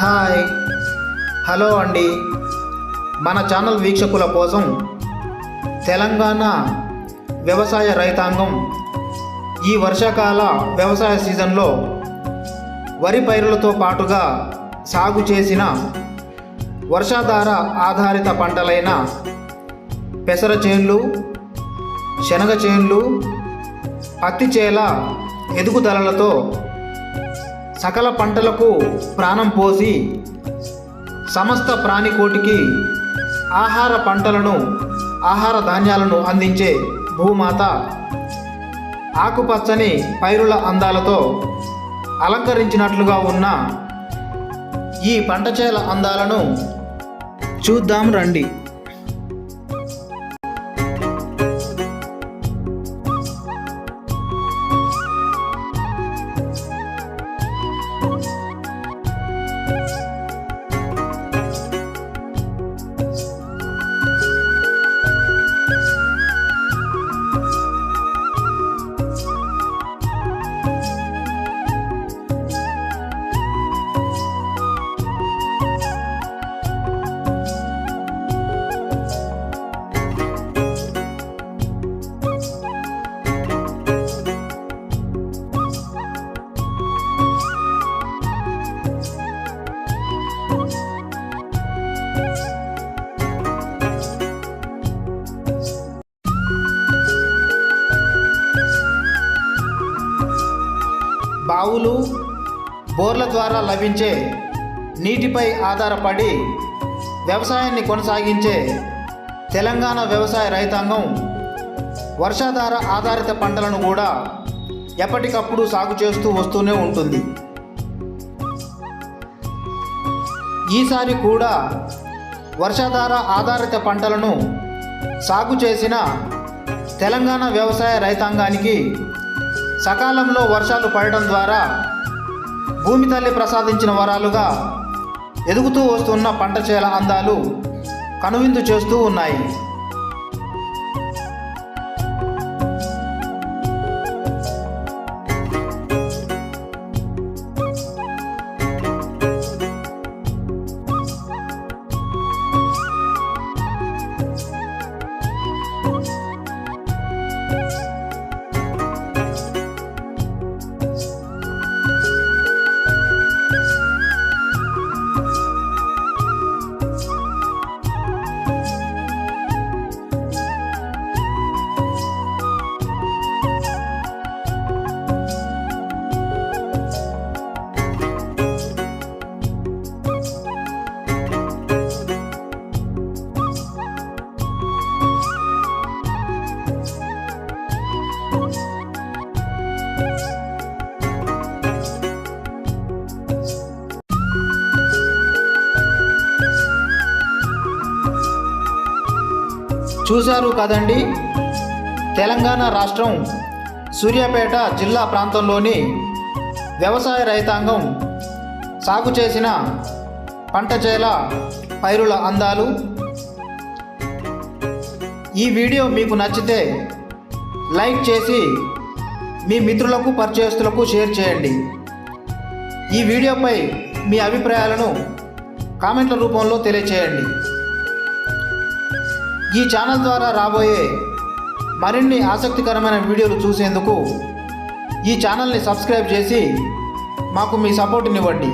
Hi. Hello అండి. మన channel వీక్షకుల కోసం తెలంగాణ వ్యవసాయ రైతాంగం ఈ వర్షాకాల వ్యవసాయ సీజన్లో వరి పైరులతో పాటుగా సాగు చేసిన వర్షాధార ఆధారిత పంటలైన పెసర చేన్లు శనగ చేన్లు పత్తి చేల ఎదుగుదలలతో సకల పంటలకు ప్రాణం పోసి సమస్త ప్రాణికోటికి ఆహార పంటలను ఆహార ధాన్యాలను అందించే భూమాత ఆకుపచ్చని పైరుల అందాలతో అలంకరించినట్లుగా ఉన్న ఈ పంట చేల అందాలను చూద్దాం రండి. బావులు బోర్ల ద్వారా లభించే నీటిపై ఆధారపడి వ్యవసాయాన్ని కొనసాగించే తెలంగాణ వ్యవసాయ రైతాంగం వర్షాధార ఆధారిత పంటలను కూడా ఎప్పటికప్పుడు సాగు చేస్తూ వస్తూనే ఉంటుంది. ఈసారి కూడా వర్షాధార ఆధారిత పంటలను సాగు చేసిన తెలంగాణ వ్యవసాయ రైతాంగానికి సకాలంలో వర్షాలు పడడం ద్వారా భూమి తల్లి ప్రసాదించిన వరాలుగా ఎదుగుతూ వస్తున్న పంట చేల అందాలు కనువిందు చేస్తూ ఉన్నాయి. చూశారు కదండి? తెలంగాణ రాష్ట్రం సూర్యాపేట జిల్లా ప్రాంతంలోని వ్యవసాయ రైతాంగం సాగు చేసిన పంట చేల పైరుల అందాలు. ఈ వీడియో మీకు నచ్చితే లైక్ చేసి మీ మిత్రులకు పరిచయస్తులకు షేర్ చేయండి. ఈ వీడియోపై మీ అభిప్రాయాలను కామెంట్ల రూపంలో తెలియచేయండి. ఈ ఛానల్ ద్వారా రాబోయే మరిన్ని ఆసక్తికరమైన వీడియోలు చూసేందుకు ఈ ఛానల్ని సబ్స్క్రైబ్ చేసి మాకు మీ సపోర్ట్నివ్వండి.